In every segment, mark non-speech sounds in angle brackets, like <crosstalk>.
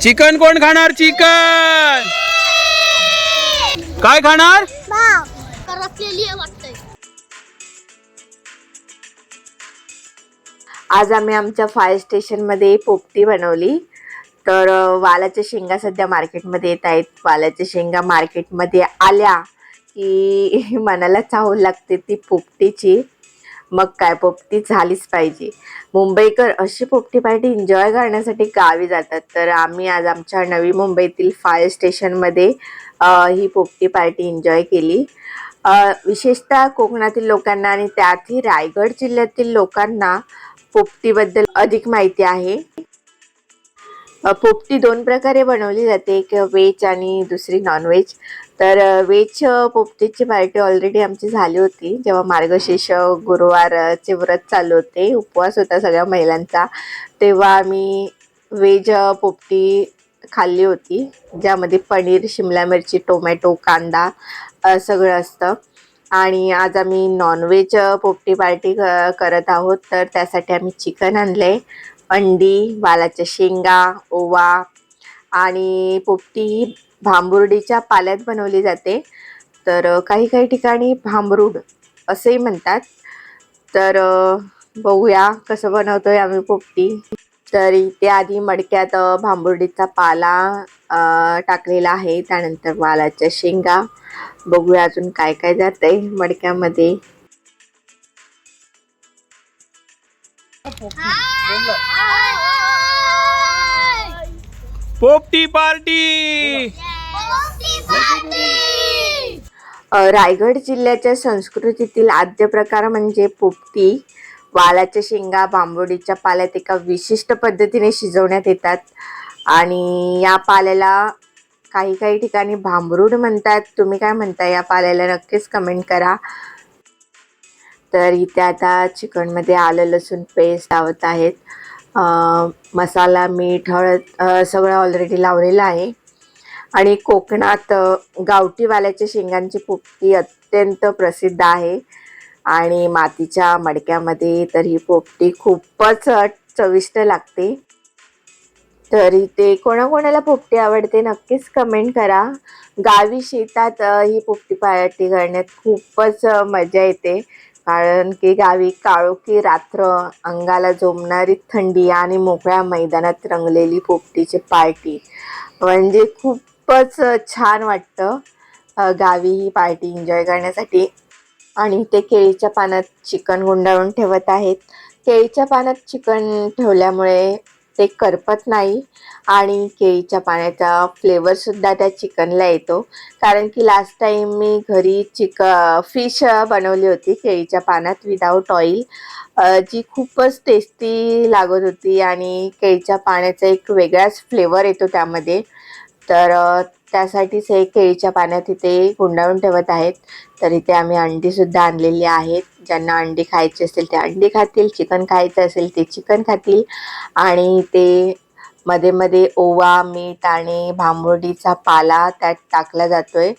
Chicken कोण खाणार? Chicken काय खाणार? आज आम्ही आमच्या फायर स्टेशनमध्ये पोपटी बनवली. तर वालाच्या शेंगा सध्या मार्केटमध्ये येत आहेत. वालाच्या शेंगा मार्केटमध्ये आल्या की <laughs> मनाला चाहूल लागते ती पोपटीची. मग काय पोपटी झालीच पाहिजे. मुंबईकर अशी पोपटी पार्टी एन्जॉय करण्यासाठी गावी जातात. तर आम्ही आज आमच्या नवी मुंबईतील फायर स्टेशनमध्ये ही पोपटी पार्टी एन्जॉय केली. विशेषतः कोकणातील लोकांना आणि त्यातही रायगड जिल्ह्यातील लोकांना पोपटीबद्दल अधिक माहिती आहे. पोपटी दोन प्रकारे बनवली जाते. एक व्हेज आणि दुसरी नॉनव्हेज तर व्हेज पोपटीची पार्टी ऑलरेडी आमची झाली होती. जेव्हा मार्गशीर्ष गुरुवारचे व्रत चालू होते. उपवास होता सगळ्या महिलांचा. तेव्हा आम्ही व्हेज पोपटी खाल्ली होती. ज्यामध्ये पनीर शिमला मिरची टोमॅटो कांदा सगळं असतं. आणि आज आम्ही नॉनव्हेज पोपटी पार्टी क- करत आहोत. तर त्यासाठी आम्ही चिकन आणलंय. अंडी वालाच्या शेंगा ओवा आणि पोपटी ही भांबुर्डीच्या पाल्यात बनवली जाते. तर काही काही ठिकाणी भांबरूड असेही म्हणतात. तर बघूया कसं आहे आम्ही पोपटी. तर इथे आधी मडक्यात भांबुर्डीचा पाला टाकलेला आहे. त्यानंतर वालाच्या शेंगा. बघूया अजून काय काय जात आहे मडक्यामध्ये पोपटी पार्टी! रायगड जिल्ह्याच्या संस्कृतीतील आद्य प्रकार म्हणजे पोपटी. वालाच्या शेंगा बांबोडीच्या पाल्यात एका विशिष्ट पद्धतीने शिजवण्यात येतात. आणि या पाल्याला काही काही ठिकाणी भांबरूड म्हणतात. तुम्ही काय म्हणता? या पाल्याला नक्कीच कमेंट करा. तर इथे आता चिकनमध्ये आलं लसूण पेस्ट लावत आहेत. मसाला मीठ हळद सगळं ऑलरेडी लावलेलं आहे. आणि कोकणात गावठीवाल्याच्या शेंगांची पोपटी अत्यंत प्रसिद्ध आहे. आणि मातीच्या मडक्यामध्ये तर ही पोपटी खूपच चविष्ट लागते. तर इथे कोणाकोणाला पोपटी आवडते नक्कीच कमेंट करा. गावी शेतात ही पोपटी पार्टी करण्यात खूपच मजा येते. कारण की गावी काळोखी रात्र अंगाला जोमणारी थंडी आणि मोकळ्या मैदानात रंगलेली पोपटीची पार्टी. म्हणजे खूपच छान वाटतं गावी ही पार्टी एन्जॉय करण्यासाठी. आणि ते केळीच्या पानात चिकन गुंडाळून ठेवत आहेत. केळीच्या पानात चिकन ठेवल्यामुळे ते करपत नाही आणि केळीच्या पाण्याचा फ्लेवरसुद्धा त्या चिकनला येतो. कारण की लास्ट टाईम मी घरी चिक फिश बनवली होती केळीच्या पानात विदाऊट ऑइल जी खूपच टेस्टी लागत होती आणि केळीच्या पाण्याचा एक वेगळाच फ्लेवर येतो त्यामध्ये. तर त्यासाठीच हे केळीच्या पाण्यात इथे गुंडाळून ठेवत आहेत. तर इथे आम्ही अंडीसुद्धा आणलेली आहेत. ज्यांना अंडी खायची असेल ते अंडी खातील चिकन खायचं असेल ते चिकन खातील. आणि ते मध्ये मध्ये ओवा मीठ आणि भांबुर्डीचा पाला त्यात टाकला जातोय.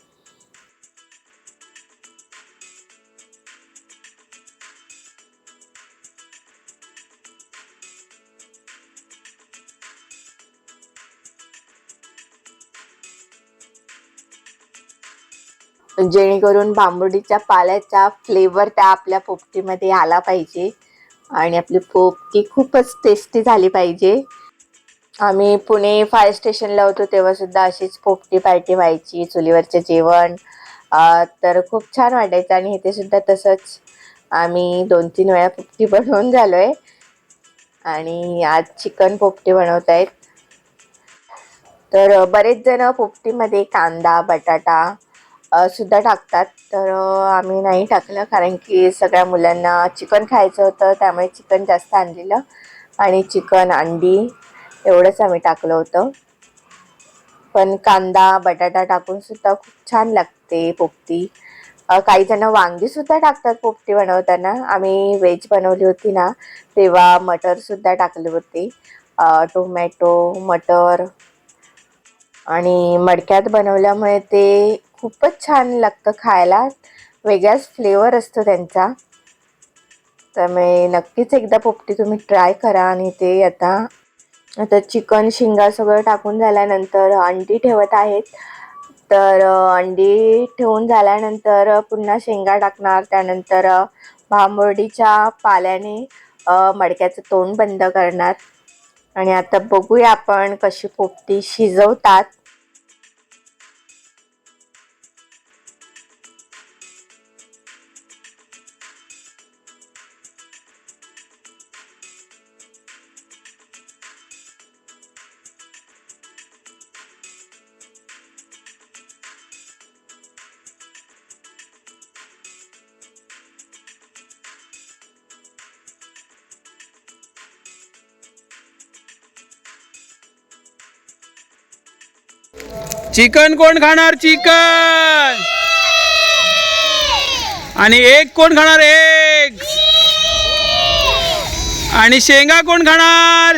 जेणेकरून बांबुडीच्या पाल्याचा फ्लेवर त्या आपल्या पोपटीमध्ये आला पाहिजे. आणि आपली पोपटी खूपच टेस्टी झाली पाहिजे. आम्ही पुणे फायर स्टेशनला होतो तेव्हासुद्धा अशीच पोपटी पार्टी व्हायची चुलीवरचं जेवण. तर खूप छान वाटायचं आणि इथे सुद्धा तसंच आम्ही दोन तीन वेळा पोपटी बनवून झालो आहे आणि आज चिकन पोपटी बनवत आहेत तर बरेच जण पोपटीमध्ये कांदा बटाटा सुद्धा टाकतात. तर आम्ही नाही टाकलं कारण की सगळ्या मुलांना चिकन खायचं होतं त्यामुळे चिकन जास्त आणलेलं. आणि चिकन अंडी एवढंच आम्ही टाकलं होतं. पण कांदा बटाटा टाकून सुद्धा खूप छान लागते पोपटी. काही जण वांगी सुद्धा टाकतात पोपटी बनवताना. आम्ही व्हेज बनवली होती ना तेव्हा मटर सुद्धा टाकले होते. टोमॅटो मटर आणि मडक्यात बनवल्यामुळे ते खूपच छान लागतं खायला. वेगळाच फ्लेवर असतो त्यांचा. त्यामुळे नक्कीच एकदा पोपटी तुम्ही ट्राय करा आणि ते आता आता चिकन शिंगा सगळं टाकून झाल्यानंतर अंडी ठेवत आहेत. तर अंडी ठेवून झाल्यानंतर पुन्हा शेंगा टाकणार. त्यानंतर अ, पाल्याने मडक्याचं तोंड बंद करणार. आणि आता बघूया आपण कशी पोपटी शिजवतात. चिकन कोण खाणार? चिकन! आणि एक कोण खाणार? एक आणि शेंगा कोण खाणार?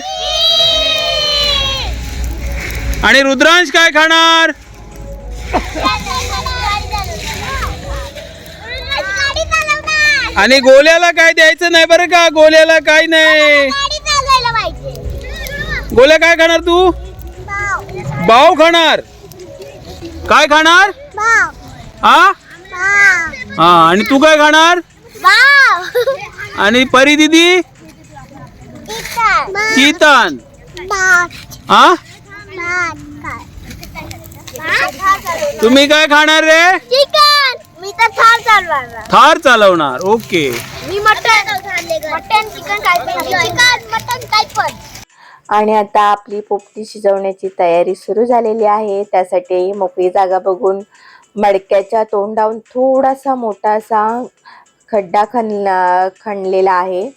आणि रुद्रांश काय खाणार? आणि गोल्याला काय द्यायचं नाही बरं का? गोल्याला काय नाही. गोल्या काय खाणार तू? बाव खाणार. काय खाणार? हा हा आणि तू काय खाणार? आणि परी दिदी? चितन हा तुम्ही काय खाणार रे? चिकन. मी तर थार चालवणार. थार चालवणार ओके. मी मटन. मटन चिकन काय पण. चिकन मटन काय पण. आणि आता आपली पोपटी शिजवण्याची तयारी सुरू झालेली आहे. त्यासाठी मोकळी जागा बघून मडक्याच्या तोंडावून थोडासा मोठासा खड्डा खण खणलेला आहे.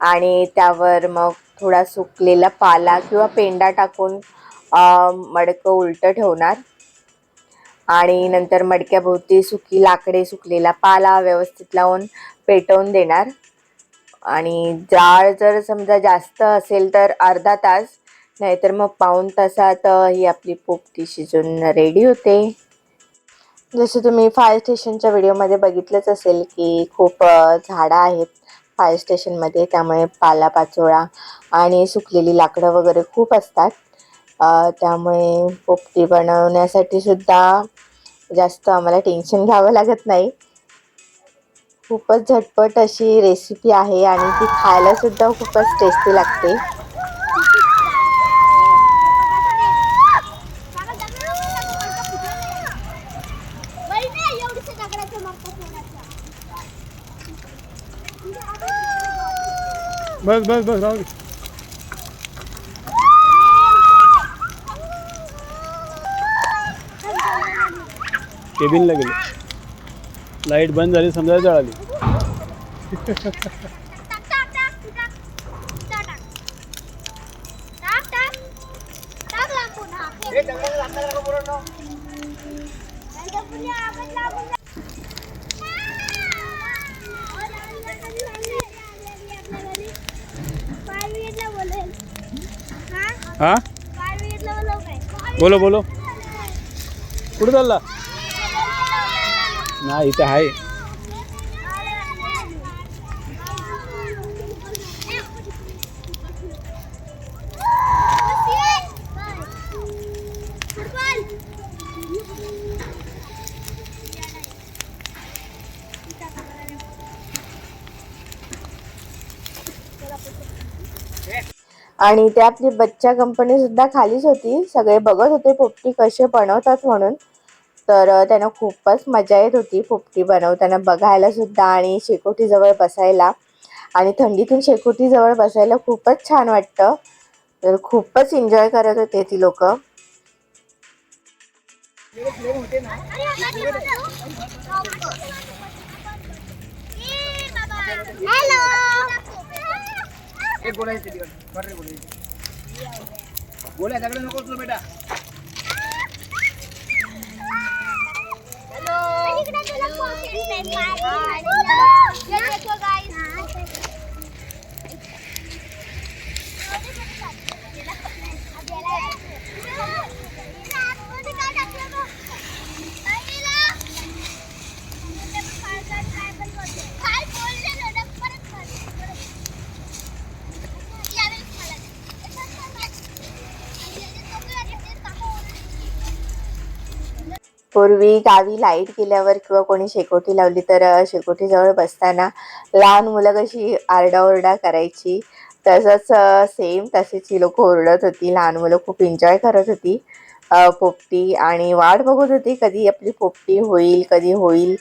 आणि त्यावर मग थोडा सुकलेला पाला किंवा पेंडा टाकून मडकं उलटं ठेवणार. आणि नंतर मडक्याभोवती सुकी लाकडे सुकलेला पाला व्यवस्थित लावून पेटवून देणार. आणि जाळ जर समजा जास्त असेल तर अर्धा तास नाहीतर मग पाऊण तासात ही आपली पोपटी शिजून रेडी होते. जसं तुम्ही फायर स्टेशनच्या व्हिडिओमध्ये बघितलंच असेल की खूप झाडं आहेत फायर स्टेशनमध्ये त्यामुळे पालापाचोळा आणि सुकलेली लाकडं वगैरे खूप असतात. त्यामुळे पोपटी बनवण्यासाठी सुद्धा जास्त आम्हाला टेन्शन घ्यावं लागत नाही. खूपच झटपट अशी रेसिपी आहे आणि ती खायला सुद्धा खूपच टेस्टी लागते. बस बस बस राहू केबिनला गेले. लाइट बंद झाली समजा जळाली हा? बोलो बोलो. कुठं चालला? हा इथं आहे. आणि त्यातली आपली बच्चा कंपनी सुद्धा खालीच होती. सगळे बघत होते पोपटी कसे बनवतात म्हणून. तर त्यांना खूपच मजा येत होती पोपटी बनवताना बघायला सुद्धा आणि शेकोटीजवळ बसायला. आणि थंडीतून शेकोटीजवळ बसायला खूपच छान वाटतं. तर खूपच एन्जॉय करत होते ती लोक. काय बोलले ना परत पूर्वी गावी लाइट गेल्यावर किंवा कोणी शेकोटी लावली तर शेकोटीजवळ बसताना लहान मुलं कशी आरडाओरडा करायची. तसंच सेम तशीच ही लोक ओरडत होती. लहान मुलं खूप एन्जॉय करत होती. पोपटी आणि वाट बघत होती कधी आपली पोपटी होईल कधी होईल.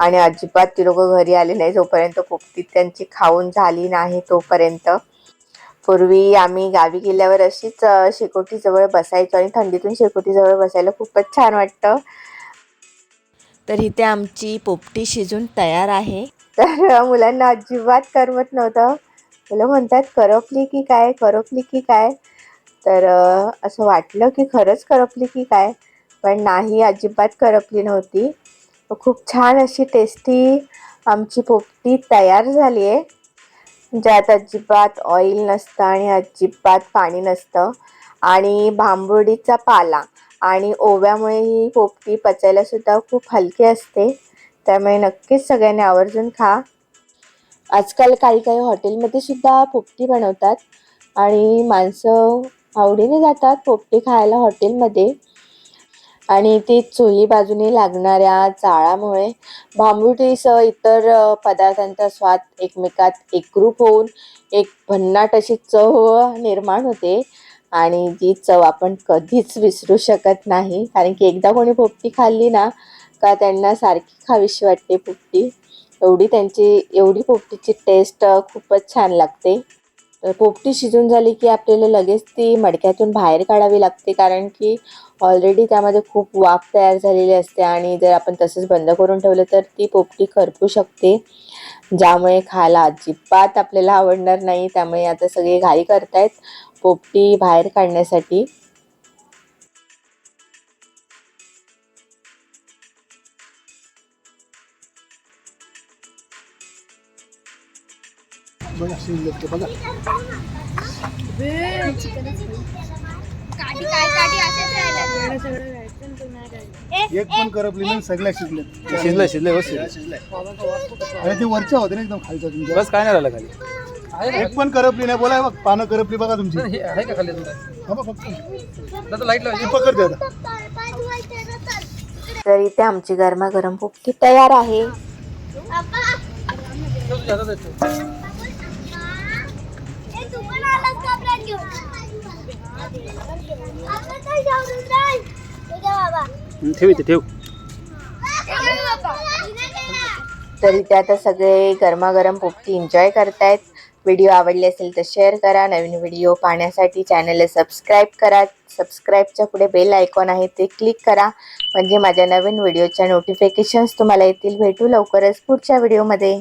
आणि अजिबात ती लोक घरी आले नाही जोपर्यंत पोपटी त्यांची खाऊन झाली नाही तोपर्यंत. पूर्वी आम्ही गावी गेल्यावर अशीच शेकोटीजवळ बसायचो आणि थंडीतून शेकोटीजवळ बसायला खूपच छान वाटतं. तर इथे आमची पोपटी शिजून तयार आहे. तर मुलांना अजिबात करमत नव्हतं. मुलं म्हणतात करपली की काय करपली की काय? तर असं वाटलं की खरंच करपली की काय? पण नाही अजिबात करपली नव्हती. खूप छान अशी टेस्टी आमची पोपटी तयार झाली आहे. ज्यात अजिबात ऑइल नसतं आणि अजिबात पाणी नसतं. आणि भांबुर्डीचा पाला. आणि ओव्यामुळे ही पोपटी पचायला सुद्धा खूप हलकी असते. त्यामुळे नक्कीच सगळ्यांनी आवर्जून खा. आजकाल काही काही हॉटेलमध्ये सुद्धा पोपटी बनवतात आणि माणसं आवडीने जातात पोपटी खायला हॉटेलमध्ये. आणि ती चोही बाजूने लागणाऱ्या जाळामुळे भांबुटीसह इतर पदार्थांचा स्वाद एकमेकात एकरूप होऊन एक भन्नाट अशी चव निर्माण होते. आणि जी चव आपण कधीच विसरू शकत नाही. कारण की एकदा कोणी पोपटी खाल्ली ना का त्यांना सारखी खावीशी वाटते पोपटी. एवढी त्यांची एवढी पोपटीची टेस्ट खूपच छान लागते. तर पोपटी शिजून झाली की आपल्याला लगेच ती मडक्यातून बाहेर काढावी लागते कारण की ऑलरेडी त्यामध्ये खूप वाफ तयार झालेली असते आणि जर आपण तसंच बंद करून ठेवलं तर ती पोपटी खरपू शकते ज्यामुळे खायला अजिबात आपल्याला आवडणार नाही. त्यामुळे आता सगळे घाई करतायत पोपटी बाहेर काढण्यासाठी. बघा. शिजलं बघा एक पण करपली नाही सगळ्या शिजल्यात शिजलंय शिजलंय बस आणि ते वरच्या होते ना एकदम खालच्या तुमच्या. बस काय नाही राहिलं खाली. एक पण करपली नाही बोला बघ पानं करपली बघा तुमची. हे आहे का खाली हा बघ फक्त. दादा लाइट पकडते आता. तर इथे आमची गरमागरम पोपटी तयार आहे तू पण आलास का ब्रेड घेऊन? आपण तर जाऊन जाय. ठीक आहे बाबा. ठेव इथे ठेव. तर इथे आता सगळे गरमागरम पोपटी एन्जॉय करतायत. व्हिडिओ आवडले असेल तर शेअर करा. नवीन व्हिडिओ पाहण्यासाठी चॅनलला सबस्क्राईब करा. सबस्क्राईबच्या पुढे बेल आयकॉन आहे ते क्लिक करा. म्हणजे माझ्या नवीन व्हिडिओच्या नोटिफिकेशन्स तुम्हाला येतील. भेटू लवकरच पुढच्या व्हिडिओमध्ये